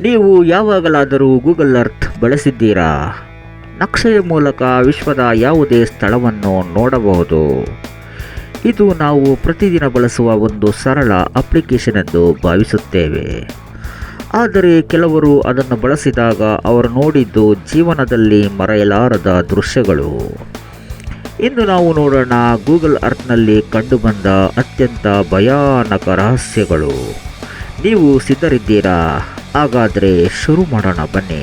ನೀವು ಯಾವಾಗಲಾದರೂ Google earth ಬಳಸಿದ್ದೀರಾ? ನಕ್ಷೆಯ ಮೂಲಕ ವಿಶ್ವದ ಯಾವುದೇ ಸ್ಥಳವನ್ನು ನೋಡಬಹುದು. ಇದು ನಾವು ಪ್ರತಿದಿನ ಬಳಸುವ ಒಂದು ಸರಳ ಅಪ್ಲಿಕೇಶನ್ ಎಂದು ಭಾವಿಸುತ್ತೇವೆ. ಆದರೆ ಕೆಲವರು ಅದನ್ನು ಬಳಸಿದಾಗ ಅವರು ನೋಡಿದ್ದು ಜೀವನದಲ್ಲಿ ಮರೆಯಲಾರದ ದೃಶ್ಯಗಳು. ಇಂದು ನಾವು ನೋಡೋಣ ಗೂಗಲ್ ಅರ್ತ್ನಲ್ಲಿ ಕಂಡುಬಂದ ಅತ್ಯಂತ ಭಯಾನಕ ರಹಸ್ಯಗಳು. ನೀವು ಸಿದ್ಧರಿದ್ದೀರಾ? ಹಾಗಾದರೆ ಶುರು ಮಾಡೋಣ, ಬನ್ನಿ.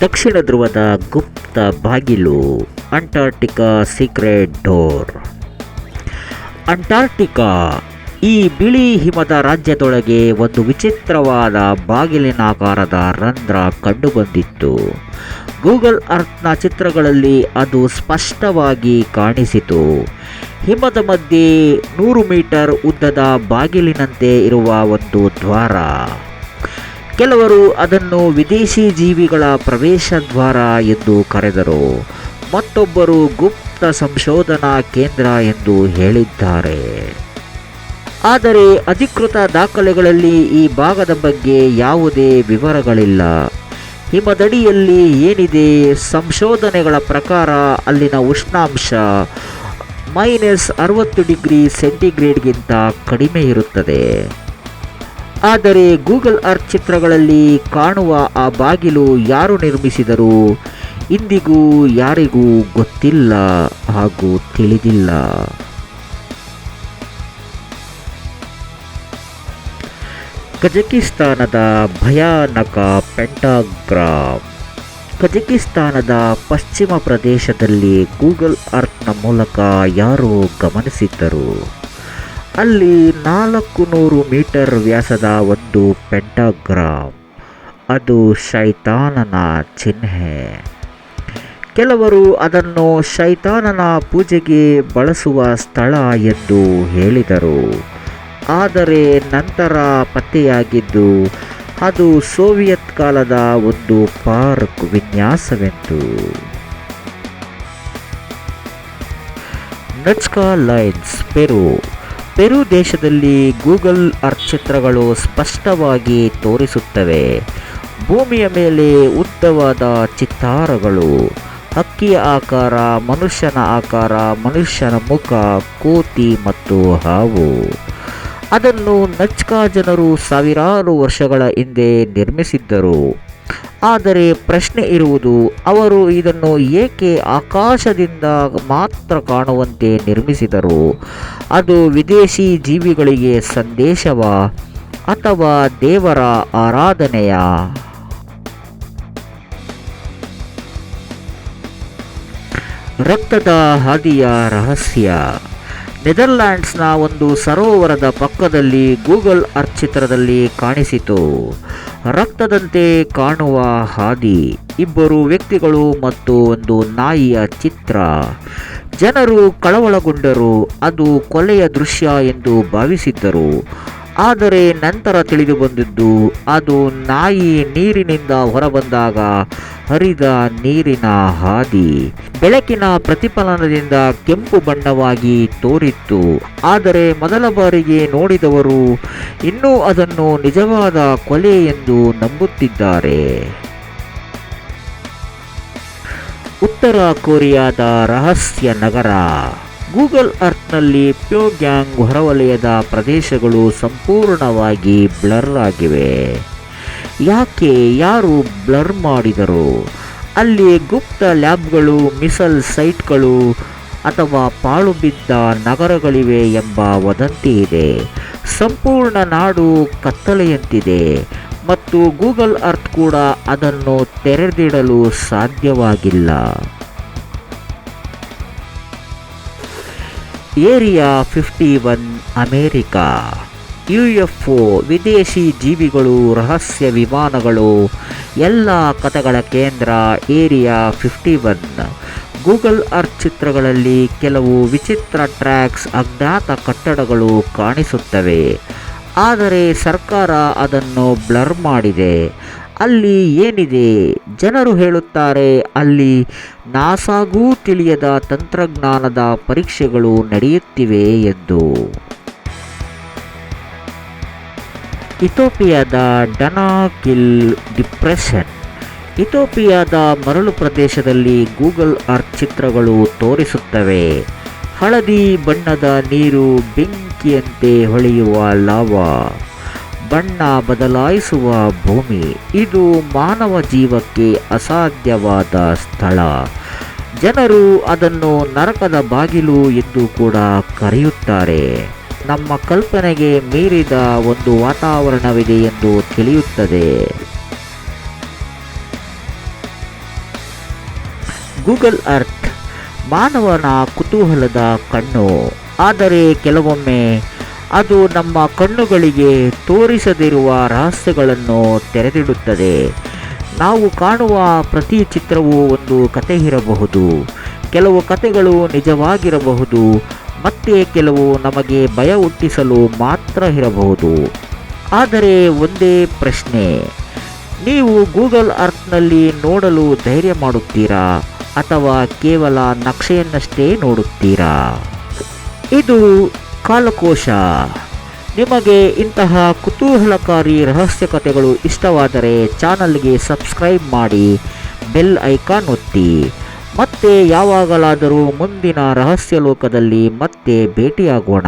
ದಕ್ಷಿಣ ಧ್ರುವದ ಗುಪ್ತ ಬಾಗಿಲು ಅಂಟಾರ್ಟಿಕಾ ಸೀಕ್ರೆಟ್ ಡೋರ್ ಅಂಟಾರ್ಟಿಕಾ ಈ ಬಿಳಿ ಹಿಮದ ರಾಜ್ಯದೊಳಗೆ ಒಂದು ವಿಚಿತ್ರವಾದ ಬಾಗಿಲಿನಾಕಾರದ ರಂಧ್ರ ಕಂಡುಬಂದಿತ್ತು. ಗೂಗಲ್ ಅರ್ಥ್ನ ಚಿತ್ರಗಳಲ್ಲಿ ಅದು ಸ್ಪಷ್ಟವಾಗಿ ಕಾಣಿಸಿತು. ಹಿಮದ ಮಧ್ಯೆ ನೂರು ಮೀಟರ್ ಉದ್ದದ ಬಾಗಿಲಿನಂತೆ ಇರುವ ಒಂದು ದ್ವಾರ. ಕೆಲವರು ಅದನ್ನು ವಿದೇಶಿ ಜೀವಿಗಳ ಪ್ರವೇಶ ದ್ವಾರ ಎಂದು ಕರೆದರು. ಮತ್ತೊಬ್ಬರು ಗುಪ್ತ ಸಂಶೋಧನಾ ಕೇಂದ್ರ ಎಂದು ಹೇಳಿದ್ದಾರೆ. ಆದರೆ ಅಧಿಕೃತ ದಾಖಲೆಗಳಲ್ಲಿ ಈ ಭಾಗದ ಬಗ್ಗೆ ಯಾವುದೇ ವಿವರಗಳಿಲ್ಲ. ಹಿಮದಡಿಯಲ್ಲಿ ಏನಿದೆ? ಸಂಶೋಧನೆಗಳ ಪ್ರಕಾರ ಅಲ್ಲಿನ ಉಷ್ಣಾಂಶ ಮೈನಸ್ ಅರವತ್ತು ಡಿಗ್ರಿ ಸೆಂಟಿಗ್ರೇಡ್ಗಿಂತ ಕಡಿಮೆ ಇರುತ್ತದೆ. ಆದರೆ ಗೂಗಲ್ ಅರ್ತ್ ಚಿತ್ರಗಳಲ್ಲಿ ಕಾಣುವ ಆ ಬಾಗಿಲು ಯಾರು ನಿರ್ಮಿಸಿದರು? ಇಂದಿಗೂ ಯಾರಿಗೂ ಗೊತ್ತಿಲ್ಲ ಹಾಗೂ ತಿಳಿದಿಲ್ಲ. ಕಜಕಿಸ್ತಾನದ ಭಯಾನಕ ಪೆಂಟಾಗ್ರಾಮ್. ಕಜಕಿಸ್ತಾನದ ಪಶ್ಚಿಮ ಪ್ರದೇಶದಲ್ಲಿ ಗೂಗಲ್ ಅರ್ಥ್ನ ಮೂಲಕ ಯಾರು ಗಮನಿಸಿದ್ದರು. ಅಲ್ಲಿ ನಾಲ್ಕು ನೂರು ಮೀಟರ್ ವ್ಯಾಸದ ಒಂದು ಪೆಂಟಾಗ್ರಾಮ್. ಅದು ಶೈತಾನನ ಚಿಹ್ನೆ. ಕೆಲವರು ಅದನ್ನು ಶೈತಾನನ ಪೂಜೆಗೆ ಬಳಸುವ ಸ್ಥಳ ಎಂದು ಹೇಳಿದರು. ಆದರೆ ನಂತರ ಪತ್ತೆಯಾಗಿದ್ದು, ಅದು ಸೋವಿಯತ್ ಕಾಲದ ಒಂದು ಪಾರ್ಕ್ ವಿನ್ಯಾಸವೆಂದು. ನಟ್ಸ್ಕಾ ಲೈನ್ಸ್, ಪೆರು. ಪೆರು ದೇಶದಲ್ಲಿ ಗೂಗಲ್ ಅರ್ಚಿತ್ರಗಳು ಸ್ಪಷ್ಟವಾಗಿ ತೋರಿಸುತ್ತವೆ. ಭೂಮಿಯ ಮೇಲೆ ಉದ್ದವಾದ ಚಿತ್ತಾರಗಳು. ಹಕ್ಕಿಯ ಆಕಾರ, ಮನುಷ್ಯನ ಆಕಾರ, ಮನುಷ್ಯನ ಮುಖ, ಕೋತಿ ಮತ್ತು ಹಾವು. ಅದನ್ನು ನಚ್ಕಾ ಜನರು ಸಾವಿರಾರು ವರ್ಷಗಳ ಹಿಂದೆ ನಿರ್ಮಿಸಿದ್ದರು. ಆದರೆ ಪ್ರಶ್ನೆ ಇರುವುದು, ಅವರು ಇದನ್ನು ಏಕೆ ಆಕಾಶದಿಂದ ಮಾತ್ರ ಕಾಣುವಂತೆ ನಿರ್ಮಿಸಿದರು? ಅದು ವಿದೇಶಿ ಜೀವಿಗಳಿಗೆ ಸಂದೇಶವ ಅಥವಾ ದೇವರ ಆರಾಧನೆಯ? ರಕ್ತದ ಹಾದಿಯ ರಹಸ್ಯ ನೆದರ್ಲ್ಯಾಂಡ್ಸ್ನ ಒಂದು ಸರೋವರದ ಪಕ್ಕದಲ್ಲಿ ಗೂಗಲ್ ಅರ್ತ್ ಚಿತ್ರದಲ್ಲಿ ಕಾಣಿಸಿತು. ರಕ್ತದಂತೆ ಕಾಣುವ ಹಾದಿ, ಇಬ್ಬರು ವ್ಯಕ್ತಿಗಳು ಮತ್ತು ಒಂದು ನಾಯಿಯ ಚಿತ್ರ. ಜನರು ಕಳವಳಗೊಂಡರು, ಅದು ಕೊಲೆಯ ದೃಶ್ಯ ಎಂದು ಭಾವಿಸಿದ್ದರು. ಆದರೆ ನಂತರ ತಿಳಿದು ಬಂದಿದ್ದು, ಅದು ನಾಯಿ ನೀರಿನಿಂದ ಹೊರಬಂದಾಗ ಹರಿದ ನೀರಿನ ಹಾದಿ. ಬೆಳಕಿನ ಪ್ರತಿಫಲನದಿಂದ ಕೆಂಪು ಬಣ್ಣವಾಗಿ ತೋರಿತ್ತು. ಆದರೆ ಮೊದಲ ಬಾರಿಗೆ ನೋಡಿದವರು ಇನ್ನೂ ಅದನ್ನು ನಿಜವಾದ ಕೊಲೆ ಎಂದು ನಂಬುತ್ತಿದ್ದಾರೆ. ಉತ್ತರ ಕೊರಿಯಾದ ರಹಸ್ಯ ನಗರ. ಗೂಗಲ್ ಅರ್ತ್ನಲ್ಲಿ ಪ್ಯೋಗ್ಯಾಂಗ್ ಹೊರವಲಯದ ಪ್ರದೇಶಗಳು ಸಂಪೂರ್ಣವಾಗಿ ಬ್ಲರ್ ಆಗಿವೆ. ಯಾಕೆ ಯಾರು ಬ್ಲರ್ ಮಾಡಿದರು? ಅಲ್ಲಿ ಗುಪ್ತ ಲ್ಯಾಬ್ಗಳು, ಮಿಸಲ್ ಸೈಟ್ಗಳು ಅಥವಾ ಪಾಳು ಬಿದ್ದ ನಗರಗಳಿವೆ ಎಂಬ ವದಂತಿ ಇದೆ. ಸಂಪೂರ್ಣ ನಾಡು ಕತ್ತಲೆಯಂತಿದೆ ಮತ್ತು ಗೂಗಲ್ ಅರ್ತ್ ಕೂಡ ಅದನ್ನು ತೆರೆದಿಡಲು ಸಾಧ್ಯವಾಗಿಲ್ಲ. Area fifty one America. U F O ವಿದೇಶಿ ಜೀವಿಗಳು, ರಹಸ್ಯ ವಿಮಾನಗಳು, ಎಲ್ಲ ಕಥೆಗಳ ಕೇಂದ್ರ area fifty one. Google Earth ಚಿತ್ರಗಳಲ್ಲಿ ಕೆಲವು ವಿಚಿತ್ರ ಟ್ರ್ಯಾಕ್ಸ್ ಅಜ್ಞಾತ ಕಟ್ಟಡಗಳು ಕಾಣಿಸುತ್ತವೆ. ಆದರೆ ಸರ್ಕಾರ ಅದನ್ನು ಬ್ಲರ್ ಮಾಡಿದೆ. ಅಲ್ಲಿ ಏನಿದೆ? ಜನರು ಹೇಳುತ್ತಾರೆ, ಅಲ್ಲಿ ನಾಸಾಗೂ ತಿಳಿಯದ ತಂತ್ರಜ್ಞಾನದ ಪರೀಕ್ಷೆಗಳು ನಡೆಯುತ್ತಿವೆ ಎಂದು. ಇಥೋಪಿಯಾದ ಡನಾಕಿಲ್ ಡಿಪ್ರೆಷನ್. ಇಥೋಪಿಯಾದ ಮರಳು ಪ್ರದೇಶದಲ್ಲಿ ಗೂಗಲ್ ಅರ್ತ್ ಚಿತ್ರಗಳು ತೋರಿಸುತ್ತವೆ. ಹಳದಿ ಬಣ್ಣದ ನೀರು ಬೆಂಕಿಯಂತೆ ಹೊಳೆಯುವ ಲಾವಾ. ಬಣ್ಣ ಬದಲಾಯಿಸುವ ಭೂಮಿ. ಇದು ಮಾನವ ಜೀವಕ್ಕೆ ಅಸಾಧ್ಯವಾದ ಸ್ಥಳ. ಜನರು ಅದನ್ನು ನರಕದ ಬಾಗಿಲು ಎಂದು ಕೂಡ ಕರೆಯುತ್ತಾರೆ. ನಮ್ಮ ಕಲ್ಪನೆಗೆ ಮೀರಿದ ಒಂದು ವಾತಾವರಣವಿದೆ ಎಂದು ತಿಳಿಯುತ್ತದೆ. ಗೂಗಲ್ ಅರ್ಥ್ ಮಾನವನ ಕುತೂಹಲದ ಕಣ್ಣು. ಆದರೆ ಕೆಲವೊಮ್ಮೆ ಅದು ನಮ್ಮ ಕಣ್ಣುಗಳಿಗೆ ತೋರಿಸದಿರುವ ರಹಸ್ಯಗಳನ್ನು ತೆರೆದಿಡುತ್ತದೆ. ನಾವು ಕಾಣುವ ಪ್ರತಿ ಚಿತ್ರವೂ ಒಂದು ಕತೆ ಇರಬಹುದು. ಕೆಲವು ಕತೆಗಳು ನಿಜವಾಗಿರಬಹುದು, ಮತ್ತೆ ಕೆಲವು ನಮಗೆ ಭಯ ಹುಟ್ಟಿಸಲು ಮಾತ್ರ ಇರಬಹುದು. ಆದರೆ ಒಂದೇ ಪ್ರಶ್ನೆ, ನೀವು ಗೂಗಲ್ ಅರ್ಥ್ನಲ್ಲಿ ನೋಡಲು ಧೈರ್ಯ ಮಾಡುತ್ತೀರಾ, ಅಥವಾ ಕೇವಲ ನಕ್ಷೆಯನ್ನಷ್ಟೇ ನೋಡುತ್ತೀರಾ? ಇದು ಕಾಲಕೋಶ. ನಿಮಗೆ ಇಂತಹ ಕುತೂಹಲಕಾರಿ ರಹಸ್ಯ ಕಥೆಗಳು ಇಷ್ಟವಾದರೆ ಚಾನಲ್ಗೆ ಸಬ್ಸ್ಕ್ರೈಬ್ ಮಾಡಿ, ಬೆಲ್ ಐಕಾನ್ ಒತ್ತಿ. ಮತ್ತೆ ಯಾವಾಗಲಾದರೂ ಮುಂದಿನ ರಹಸ್ಯ ಲೋಕದಲ್ಲಿ ಮತ್ತೆ ಭೇಟಿಯಾಗೋಣ.